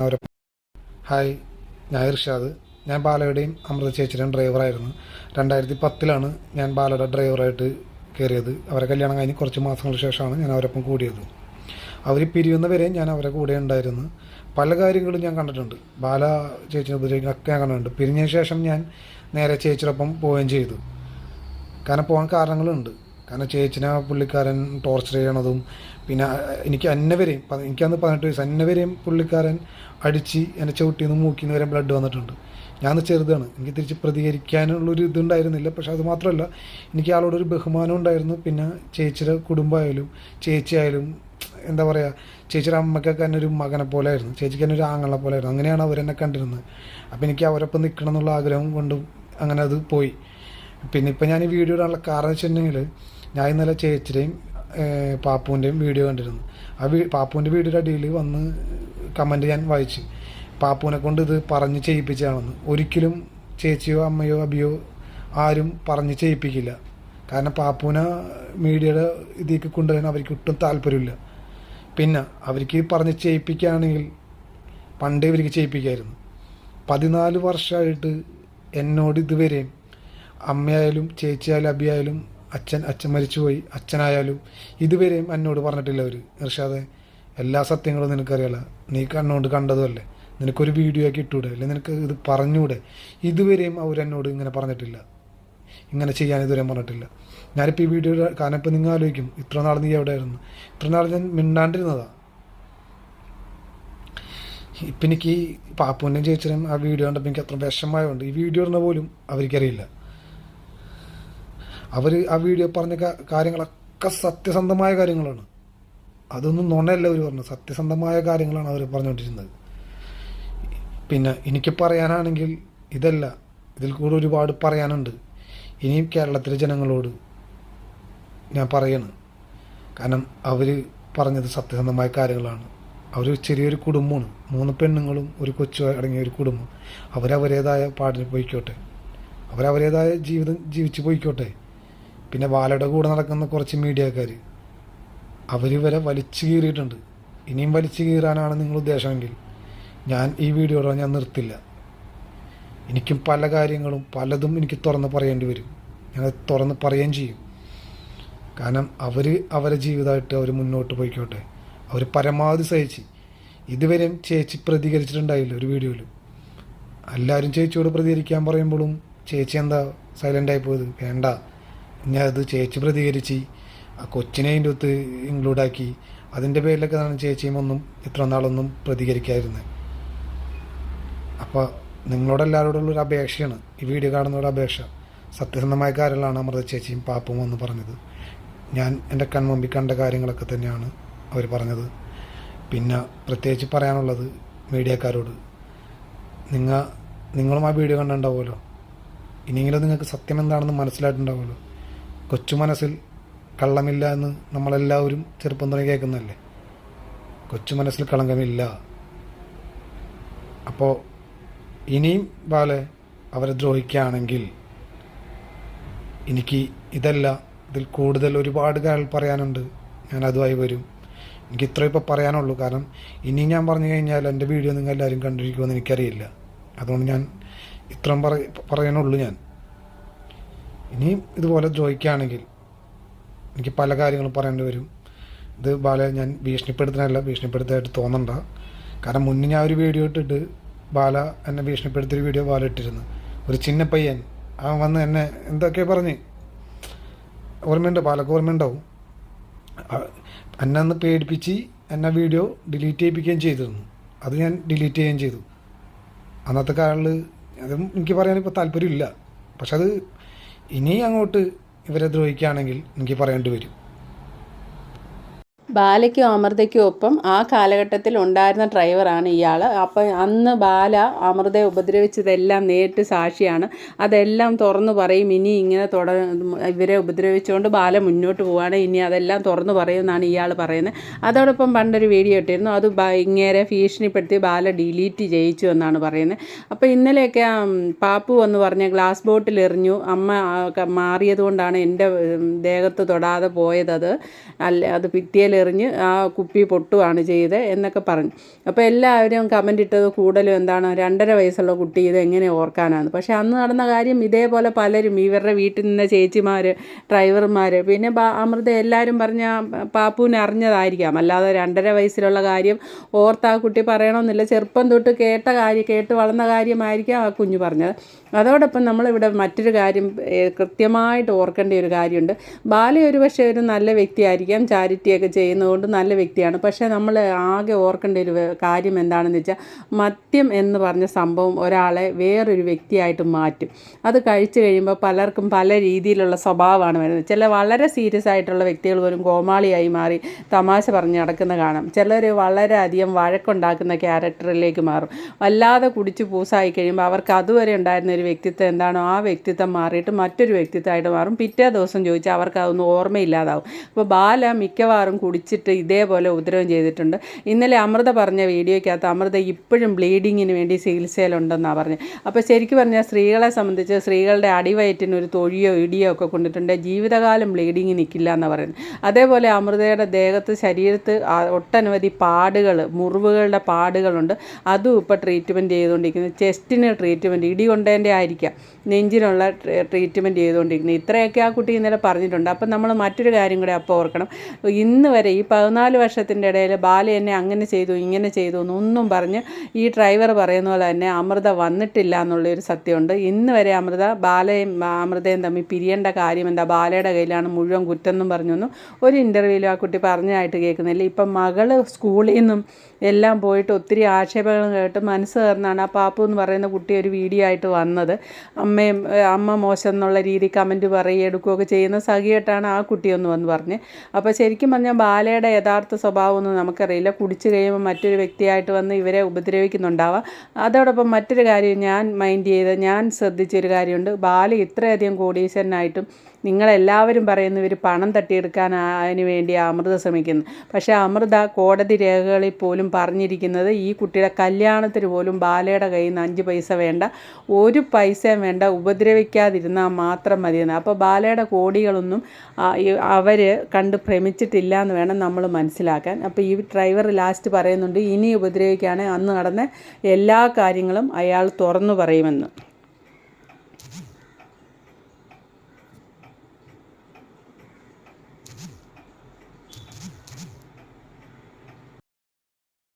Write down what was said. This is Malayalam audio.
അവരെ ഹായ് ഞാൻ ഇർഷാദ്. ഞാൻ ബാലയുടെയും അമൃത ചേച്ചിയുടെയും ഡ്രൈവറായിരുന്നു രണ്ടായിരത്തി പത്തിലാണ് ഞാൻ ബാലയുടെ ഡ്രൈവറായിട്ട് കയറിയത് അവരെ കല്യാണം കഴിഞ്ഞ് കുറച്ച് മാസങ്ങൾക്ക് ശേഷമാണ് ഞാൻ അവരൊപ്പം കൂടിയത്. അവർ പിരിയുന്നവരെ ഞാൻ അവരെ കൂടെ ഉണ്ടായിരുന്നു. പല കാര്യങ്ങളും ഞാൻ കണ്ടിട്ടുണ്ട്. ബാല ചേച്ചിനെ ഉപദ്രവിക്കുന്നൊക്കെ ഞാൻ കണ്ടിട്ടുണ്ട്. പിരിഞ്ഞതിന് ശേഷം ഞാൻ നേരെ ചേച്ചിയോടൊപ്പം പോവുകയും ചെയ്തു. കാരണം പോകാൻ കാരണങ്ങളുണ്ട്. കാരണം ചേച്ചിനെ പുള്ളിക്കാരൻ ടോർച്ചർ ചെയ്യണതും പിന്നെ എനിക്ക് എന്നെ വരെയും പ- എനിക്കന്ന് പതിനെട്ട് വയസ്സ് എന്നെ വരെയും പുള്ളിക്കാരൻ അടിച്ച് എന്നെ ചവിട്ടിന്ന് മൂക്കിന്ന് വരെ ബ്ലഡ് വന്നിട്ടുണ്ട്. ഞാൻ ചെറുതാണ്. എനിക്ക് തിരിച്ച് പ്രതികരിക്കാനുള്ളൊരു ഇതുണ്ടായിരുന്നില്ല. പക്ഷെ അത് മാത്രമല്ല എനിക്ക് ആളോടൊരു ബഹുമാനം ഉണ്ടായിരുന്നു. പിന്നെ ചേച്ചിയുടെ കുടുംബമായാലും ചേച്ചിയായാലും എന്താ പറയുക ചേച്ചിയുടെ അമ്മയ്ക്കൊക്കെ തന്നെ ഒരു മകനെ പോലെ ആയിരുന്നു ചേച്ചിക്ക് തന്നെ ഒരു ആങ്ങളെ പോലെ ആയിരുന്നു അങ്ങനെയാണ് അവരെന്നെ കണ്ടിരുന്നത്. അപ്പോൾ എനിക്ക് അവരൊപ്പം നിൽക്കണം എന്നുള്ള ആഗ്രഹം കൊണ്ടും അങ്ങനെ അത് പോയി. പിന്നെ ഇപ്പം ഞാൻ ഈ വീഡിയോ ഇടാനുള്ള കാരണം വെച്ചിട്ടുണ്ടെങ്കിൽ ഞാൻ ഇന്നലെ ചേച്ചിയുടെയും പാപ്പുവിന്റെയും വീഡിയോ കണ്ടിരുന്നു. ആ വീ പാപ്പുവിന്റെ വീഡിയോയുടെ അടിയിൽ വന്ന് കമന്റ് ഞാൻ വായിച്ചു. പാപ്പുവിനെ കൊണ്ട് ഇത് പറഞ്ഞ് ചെയ്യിപ്പിച്ചതാണെന്ന്. ഒരിക്കലും ചേച്ചിയോ അമ്മയോ അബിയോ ആരും പറഞ്ഞ് ചെയ്യിപ്പിക്കില്ല. കാരണം പാപ്പുവിനെ മീഡിയയുടെ ഇതിലേക്ക് കൊണ്ടുവരാൻ അവർക്ക് ഒട്ടും താല്പര്യമില്ല. പിന്നെ അവർക്ക് പറഞ്ഞ് ചെയ്യിപ്പിക്കുകയാണെങ്കിൽ പണ്ടേ ഇവർക്ക് ചെയ്യിപ്പിക്കായിരുന്നു. പതിനാല് വർഷമായിട്ട് എന്നോട് ഇതുവരെയും അമ്മയായാലും ചേച്ചിയായാലും അബിയായാലും അച്ഛൻ അച്ഛൻ മരിച്ചുപോയി. അച്ഛനായാലും ഇതുവരെയും എന്നോട് പറഞ്ഞിട്ടില്ല അവർ ഇർഷാദെ എല്ലാ സത്യങ്ങളും നിനക്കറിയാലോ. നീ കണ്ണുകൊണ്ട് കണ്ടതുമല്ലേ? നിനക്കൊരു വീഡിയോ ആക്കി ഇട്ടൂടെ? അല്ലെങ്കിൽ നിനക്ക് ഇത് പറഞ്ഞൂടെ? ഇതുവരെയും അവരെന്നോട് ഇങ്ങനെ പറഞ്ഞിട്ടില്ല. ഇങ്ങനെ ചെയ്യാൻ ഇതുവരെ പറഞ്ഞിട്ടില്ല. ഞാനിപ്പോൾ ഈ വീഡിയോ കാരണം ഇപ്പം നിങ്ങൾ ആലോചിക്കും. ഇത്ര നാൾ നീ എവിടെ ആയിരുന്നു ഇത്ര നാൾ ഞാൻ മിണ്ടാണ്ടിരുന്നതാ. ഇപ്പം എനിക്ക് ഈ പാപ്പുവിന്റെയും ചേച്ചിനും ആ വീഡിയോ കണ്ടപ്പോൾ എനിക്ക് അത്ര വിഷമമായതുകൊണ്ട് ഈ വീഡിയോ ഇടുന്ന പോലും അവർക്കറിയില്ല. അവർ ആ വീഡിയോ പറഞ്ഞ കാര്യങ്ങളൊക്കെ സത്യസന്ധമായ കാര്യങ്ങളാണ്. അതൊന്നും നുണയല്ല അവർ പറഞ്ഞത്. സത്യസന്ധമായ കാര്യങ്ങളാണ് അവർ പറഞ്ഞുകൊണ്ടിരുന്നത് പിന്നെ എനിക്ക് പറയാനാണെങ്കിൽ ഇതല്ല. ഇതിൽ കൂടെ ഒരുപാട് പറയാനുണ്ട്. ഇനിയും കേരളത്തിലെ ജനങ്ങളോട് ഞാൻ പറയണം. കാരണം അവർ പറഞ്ഞത് സത്യസന്ധമായ കാര്യങ്ങളാണ്. അവർ ചെറിയൊരു കുടുംബമാണ്. മൂന്ന് പെണ്ണുങ്ങളും ഒരു കൊച്ചു അടങ്ങിയ ഒരു കുടുംബം. അവരവരേതായ പാടിന് പോയിക്കോട്ടെ. അവരവരേതായ ജീവിതം ജീവിച്ച് പോയിക്കോട്ടെ. പിന്നെ വാലയുടെ കൂടെ നടക്കുന്ന കുറച്ച് മീഡിയക്കാർ അവർ വരെ വലിച്ചു കീറിയിട്ടുണ്ട്. ഇനിയും വലിച്ചു കീറാനാണ് നിങ്ങൾ ഉദ്ദേശമെങ്കിൽ ഞാൻ ഈ വീഡിയോടെ ഞാൻ നിർത്തില്ല. എനിക്കും പല കാര്യങ്ങളും പലതും എനിക്ക് തുറന്ന് പറയേണ്ടി വരും. ഞാൻ തുറന്ന് പറയുകയും ചെയ്യും. കാരണം അവർ അവരെ ജീവിതമായിട്ട് അവർ മുന്നോട്ട് പോയിക്കോട്ടെ. അവർ പരമാവധി സഹിച്ച്. ഇതുവരെയും ചേച്ചി പ്രതികരിച്ചിട്ടുണ്ടായില്ല ഒരു വീഡിയോയിൽ എല്ലാവരും ചേച്ചിയോട് പ്രതികരിക്കാൻ പറയുമ്പോഴും ചേച്ചി എന്താ സൈലന്റ് ആയി പോയത്? വേണ്ട. ഞാൻ അത് ചേച്ചി പ്രതികരിച്ച് ആ കൊച്ചിനെ അതിന്റെ ഒത്ത് ഇൻക്ലൂഡാക്കി അതിന്റെ പേരിലൊക്കെ ആണ് ചേച്ചിയും ഒന്നും ഇത്ര നാളൊന്നും പ്രതികരിക്കാതിരുന്നത് അപ്പോൾ നിങ്ങളോടെല്ലാവരോടുള്ള ഒരു അപേക്ഷയാണ്. ഈ വീഡിയോ കാണുന്നവരുടെ അപേക്ഷ. സത്യസന്ധമായ കാര്യങ്ങളാണ് അമൃത ചേച്ചിയും പാപ്പും എന്ന് പറഞ്ഞത്. ഞാൻ എന്റെ കൺമുമ്പിൽ കണ്ട കാര്യങ്ങളൊക്കെ തന്നെയാണ് അവർ പറഞ്ഞത്. പിന്നെ പ്രത്യേകിച്ച് പറയാനുള്ളത് മീഡിയക്കാരോട്. നിങ്ങൾ നിങ്ങളും ആ വീഡിയോ കണ്ടിട്ടുണ്ടാവുമല്ലോ. ഇനിയെങ്കിലും നിങ്ങൾക്ക് സത്യം എന്താണെന്ന് മനസ്സിലായിട്ടുണ്ടാവുമല്ലോ. കൊച്ചു മനസ്സിൽ കള്ളമില്ല എന്ന് നമ്മളെല്ലാവരും ചെറുപ്പം തുടങ്ങി കേൾക്കുന്നതല്ലേ? കൊച്ചു മനസ്സിൽ കളങ്കമില്ല. അപ്പോൾ ഇനിയും ബാലെ അവരെ ദ്രോഹിക്കുകയാണെങ്കിൽ എനിക്ക് ഇതല്ല ഇതിൽ കൂടുതൽ ഒരുപാട് കാര്യങ്ങൾ പറയാനുണ്ട്. ഞാൻ അതുമായി വരും. എനിക്ക് ഇത്രയും ഇപ്പോൾ പറയാനുള്ളൂ. കാരണം ഇനി ഞാൻ പറഞ്ഞു കഴിഞ്ഞാൽ എന്റെ വീഡിയോ നിങ്ങൾ എല്ലാവരും കണ്ടിരിക്കുമെന്ന് എനിക്കറിയില്ല. അതുകൊണ്ട് ഞാൻ ഇത്രയും പറ പറയാനുള്ളൂ ഞാൻ. ഇനിയും ഇതുപോലെ ചോദിക്കുകയാണെങ്കിൽ എനിക്ക് പല കാര്യങ്ങളും പറയേണ്ടി വരും. ഇത് ബാല ഞാൻ ഭീഷണിപ്പെടുത്തുന്നതല്ല ഭീഷണിപ്പെടുത്തായിട്ട് തോന്നണ്ട. കാരണം മുന്നേ ഞാൻ ഒരു വീഡിയോ ഇട്ടിട്ട് ബാല എന്നെ ഭീഷണിപ്പെടുത്തിയൊരു വീഡിയോ ബാല ഇട്ടിരുന്നു. ഒരു ചിന്ന പയ്യൻ. അവൻ വന്ന് എന്നെ എന്തൊക്കെ പറഞ്ഞ്? ഓർമ്മയുണ്ട്? ബാലക്ക് ഓർമ്മയുണ്ടാവും. എന്നെ ഒന്ന് പേടിപ്പിച്ച് എന്നെ വീഡിയോ ഡിലീറ്റ് ചെയ്യിപ്പിക്കുകയും ചെയ്തിരുന്നു. അത് ഞാൻ ഡിലീറ്റ് ചെയ്യുകയും ചെയ്തു. അന്നത്തെ കാലിൽ അതും എനിക്ക് പറയാൻ ഇപ്പോൾ താല്പര്യമില്ല. പക്ഷെ അത് ഇനി അങ്ങോട്ട് ഇവരെ ദ്രോഹിക്കുകയാണെങ്കിൽ എനിക്ക് പറയേണ്ടി വരും. ബാലയ്ക്കും അമൃതയ്ക്കും ഒപ്പം ആ കാലഘട്ടത്തിൽ ഉണ്ടായിരുന്ന ഡ്രൈവറാണ് ഇയാൾ അപ്പം അന്ന് ബാല അമൃതയെ ഉപദ്രവിച്ചതെല്ലാം നേരിട്ട് സാക്ഷിയാണ്. അതെല്ലാം തുറന്നു പറയും. ഇനി ഇങ്ങനെ തുട ഇവരെ ഉപദ്രവിച്ചുകൊണ്ട് ബാല മുന്നോട്ട് പോവുകയാണ് ഇനി അതെല്ലാം തുറന്നു പറയുമെന്നാണ് ഇയാൾ പറയുന്നത്. അതോടൊപ്പം പണ്ടൊരു വീഡിയോ ഇട്ടിരുന്നു. അത് ഇങ്ങേരെ ഭീഷണിപ്പെടുത്തി ബാല ഡിലീറ്റ് ചെയ്യിച്ചു എന്നാണ് പറയുന്നത്. അപ്പോൾ ഇന്നലെയൊക്കെ പാപ്പു എന്ന് പറഞ്ഞ ഗ്ലാസ് ബോട്ടിൽ എറിഞ്ഞു. അമ്മ ആ, ക- മാറിയത് കൊണ്ടാണ് എന്റെ ദേഹത്ത് തൊടാതെ പോയത് അത്. അല്ല അത് ഭിത്തിയിൽ എറിഞ്ഞ് ആ കുപ്പി പൊട്ടുകയാണ് ചെയ്തത് എന്നൊക്കെ പറഞ്ഞു. അപ്പോൾ എല്ലാവരും കമന്റ് ഇട്ടത് കൂടുതലും എന്താണ് രണ്ടര വയസ്സുള്ള കുട്ടി ഇത് എങ്ങനെ ഓർക്കാനാണ് പക്ഷേ അന്ന് നടന്ന കാര്യം ഇതേപോലെ പലരും ഇവരുടെ വീട്ടിൽ നിന്ന ചേച്ചിമാർ ഡ്രൈവർമാർ പിന്നെ അമൃത എല്ലാവരും പറഞ്ഞ പാപ്പുവിനെ അറിഞ്ഞതായിരിക്കാം. അല്ലാതെ രണ്ടര വയസ്സിലുള്ള കാര്യം ഓർത്ത് ആ കുട്ടി പറയണമെന്നില്ല. ചെറുപ്പം തൊട്ട് കേട്ട കാര്യം കേട്ട് വളർന്ന കാര്യമായിരിക്കാം ആ കുഞ്ഞു പറഞ്ഞത്. അതോടൊപ്പം നമ്മളിവിടെ മറ്റൊരു കാര്യം കൃത്യമായിട്ട് ഓർക്കേണ്ട ഒരു കാര്യമുണ്ട്. ബാലയൊരു പക്ഷേ ഒരു നല്ല വ്യക്തിയായിരിക്കാം. ചാരിറ്റിയൊക്കെ ചെയ്യുന്നതുകൊണ്ട് നല്ല വ്യക്തിയാണ്. പക്ഷേ നമ്മൾ ആകെ ഓർക്കേണ്ട ഒരു കാര്യം എന്താണെന്ന് വെച്ചാൽ മദ്യം എന്ന് പറഞ്ഞ സംഭവം ഒരാളെ വേറൊരു വ്യക്തിയായിട്ട് മാറ്റും. അത് കഴിച്ചു കഴിയുമ്പോൾ പലർക്കും പല രീതിയിലുള്ള സ്വഭാവമാണ് വരുന്നത്. ചില വളരെ സീരിയസ് ആയിട്ടുള്ള വ്യക്തികൾ പോലും കോമാളിയായി മാറി തമാശ പറഞ്ഞ് നടക്കുന്ന കാണാം. ചിലർ വളരെയധികം വഴക്കുണ്ടാക്കുന്ന ക്യാരക്ടറിലേക്ക് മാറും. വല്ലാതെ കുടിച്ച് പൂസായി കഴിയുമ്പോൾ അവർക്ക് അതുവരെ ഉണ്ടായിരുന്ന ഒരു വ്യക്തിത്വം എന്താണോ ആ വ്യക്തിത്വം മാറിയിട്ട് മറ്റൊരു വ്യക്തിത്വമായിട്ട് മാറും. പിറ്റേ ദിവസം ചോദിച്ചാൽ അവർക്ക് അതൊന്നും ഓർമ്മയില്ലാതാവും. അപ്പോൾ ബാല മിക്കവാറും കുടിച്ചിട്ട് ഇതേപോലെ ഉപദ്രവം ചെയ്തിട്ടുണ്ട്. ഇന്നലെ അമൃത പറഞ്ഞ വീഡിയോയ്ക്കകത്ത് അമൃത ഇപ്പോഴും ബ്ലീഡിങ്ങിന് വേണ്ടി ചികിത്സയിലുണ്ടെന്നാണ് പറഞ്ഞത്. അപ്പോൾ ശരിക്കും പറഞ്ഞാൽ സ്ത്രീകളെ സംബന്ധിച്ച് സ്ത്രീകളുടെ അടിവയറ്റിന് ഒരു തൊഴിയോ ഇടിയോ ഒക്കെ കൊണ്ടിട്ടുണ്ട്. ജീവിതകാലം ബ്ലീഡിങ് നിൽക്കില്ല എന്ന് പറയുന്നത്. അതേപോലെ അമൃതയുടെ ദേഹത്ത് ശരീരത്ത് ഒട്ടനവധി പാടുകൾ മുറിവുകളുടെ പാടുകളുണ്ട്. അതും ഇപ്പോൾ ട്രീറ്റ്മെന്റ് ചെയ്തുകൊണ്ടിരിക്കുന്നത് ചെസ്റ്റിന് ട്രീറ്റ്മെന്റ് ഇടി കൊണ്ടതിന്റെ ആയിരിക്കാം. നെഞ്ചിനുള്ള ട്രീറ്റ്മെന്റ് ചെയ്തുകൊണ്ടിരിക്കുന്നത് ഇത്രയൊക്കെ ആ കുട്ടി ഇന്നലെ പറഞ്ഞിട്ടുണ്ട്. അപ്പം നമ്മൾ മറ്റൊരു കാര്യം കൂടെ അപ്പോൾ ഓർക്കണം. ഇന്ന് വരെ ഈ പതിനാല് വർഷത്തിന്റെ ഇടയിൽ ബാല എന്നെ അങ്ങനെ ചെയ്തു ഇങ്ങനെ ചെയ്തു എന്നൊന്നും പറഞ്ഞ് ഈ ഡ്രൈവർ പറയുന്ന പോലെ തന്നെ അമൃത വന്നിട്ടില്ല എന്നുള്ളൊരു സത്യമുണ്ട്. ഇന്ന് വരെ അമൃത ബാലയും അമൃതയും തമ്മിൽ പിരിയേണ്ട കാര്യം എന്താ? ബാലയുടെ കയ്യിലാണ് മുഴുവൻ കുറ്റം എന്നും പറഞ്ഞൊന്നും ഒരു ഇന്റർവ്യൂവിലും ആ കുട്ടി പറഞ്ഞതായിട്ട് കേൾക്കുന്നില്ല. ഇപ്പം മകൾ സ്കൂളിൽ നിന്നും എല്ലാം പോയിട്ട് ഒത്തിരി ആക്ഷേപങ്ങൾ കേട്ട് മനസ്സ് കയറുന്നതാണ് ആ പാപ്പു എന്ന് പറയുന്ന കുട്ടി ഒരു വീഡിയോ ആയിട്ട് വന്നത്. അമ്മയും അമ്മ മോശം എന്നുള്ള രീതി കമന്റ് പറയുക എടുക്കുകയൊക്കെ ചെയ്യുന്ന സഖിയായിട്ടാണ് ആ കുട്ടിയൊന്ന് വന്ന് പറഞ്ഞ്. അപ്പോൾ ശരിക്കും പറഞ്ഞാൽ ബാലയുടെ യഥാർത്ഥ സ്വഭാവമൊന്നും നമുക്കറിയില്ല. കുടിച്ചു കഴിയുമ്പോൾ മറ്റൊരു വ്യക്തിയായിട്ട് വന്ന് ഇവരെ ഉപദ്രവിക്കുന്നുണ്ടാവാം. അതോടൊപ്പം മറ്റൊരു കാര്യം ഞാൻ മൈൻഡ് ചെയ്ത് ഞാൻ ശ്രദ്ധിച്ചൊരു കാര്യമുണ്ട്. ബാല ഇത്രയധികം കോടീശ്വരനായിട്ടും നിങ്ങളെല്ലാവരും പറയുന്നു ഇവർ പണം തട്ടിയെടുക്കാൻ അതിന് വേണ്ടി അമൃത ശ്രമിക്കുന്നു. പക്ഷേ അമൃത കോടതി രേഖകളിൽ പോലും പറഞ്ഞിരിക്കുന്നത് ഈ കുട്ടിയുടെ കല്യാണത്തിന് പോലും ബാലയുടെ കയ്യിൽ നിന്ന് അഞ്ച് പൈസ വേണ്ട ഒരു പൈസയും വേണ്ട ഉപദ്രവിക്കാതിരുന്നാൽ മാത്രം മതിയെന്ന്. അപ്പോൾ ബാലയുടെ കോടികളൊന്നും അവർ കണ്ട് ഭ്രമിച്ചിട്ടില്ല എന്ന് വേണം നമ്മൾ മനസ്സിലാക്കാൻ. അപ്പോൾ ഈ ഡ്രൈവർ ലാസ്റ്റ് പറയുന്നുണ്ട് ഇനി ഉപദ്രവിക്കുകയാണെങ്കിൽ അന്ന് നടന്ന എല്ലാ കാര്യങ്ങളും അയാൾ തുറന്നു പറയുമെന്ന്.